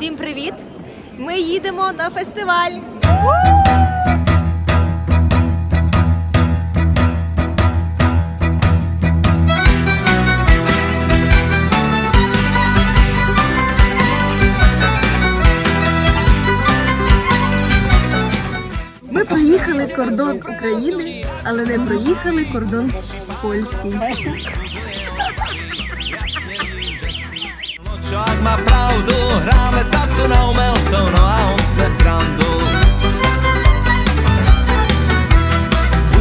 Всім привіт! Ми їдемо на фестиваль. Ми проїхали кордон України, але не проїхали кордон польський. Čovjek má pravdu, hráme sa tu na umelcov, no a on chce srandu.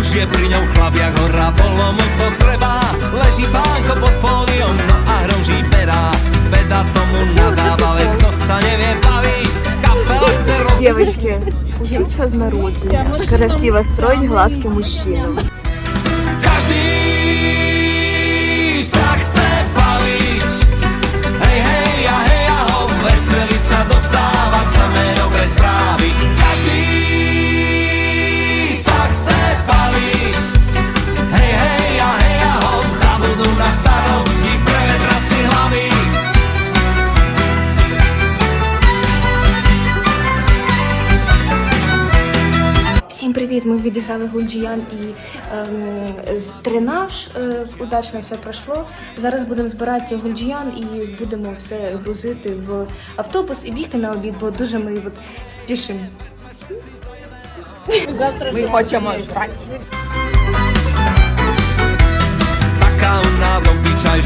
Už je pri ňom chlap jak hora, bolo mu to treba, leží pánko pod pódium, no a hroží pera. Beda tomu na zábave, kto sa nevie baviť, kapela chce roz... Девочки, учиться с народжения. Красиво строить глазки мужчинам. Привіт! Ми відіграли Гульджіян і ем, тренаж. Е, удачно все пройшло. Зараз будемо збирати Гульджіян і будемо все грузити в автобус і бігти на обід, бо дуже ми от спішимо. Ми хочемо жрати. Taká u nás obyčaj,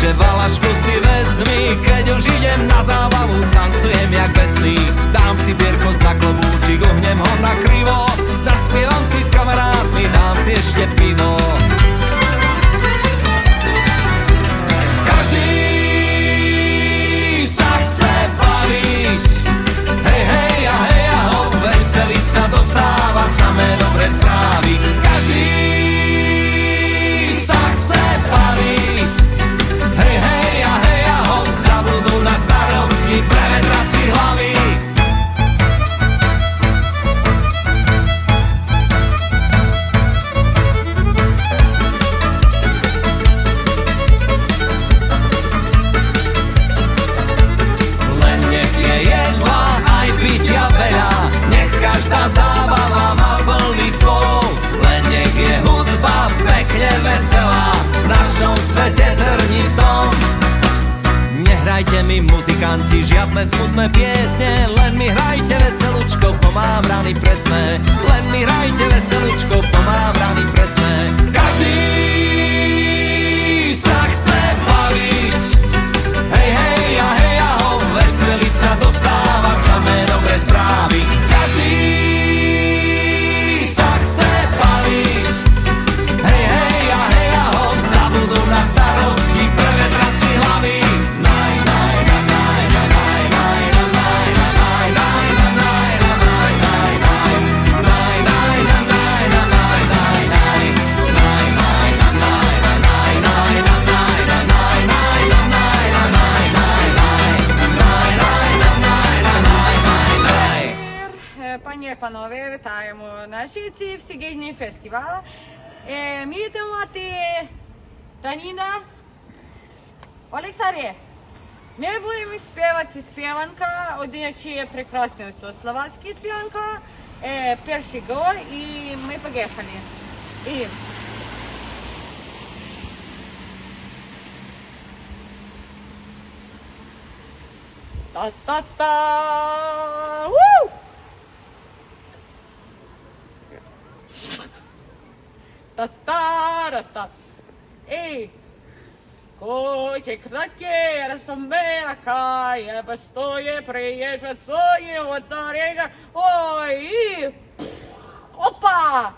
Nehrajte mi muzikanti žiadne smutné piesne. Len mi hrajte veselučko, bo mám rany presné. Len mi hrajte veselučko, bo mám rany Пані і панове, вітаємо на Шиці всігідні фестивал. Е, Вмієте мати Таніна? Олексарі, ми будемо співати співанка, один чи є прекрасний ось словацький співанка, е, перший гол і ми поїхали. І Та-та-та! Та-та-ра-та. Ей! Котик ракера самбела кая, бастое приезжает своего царя. Ой! и Опа!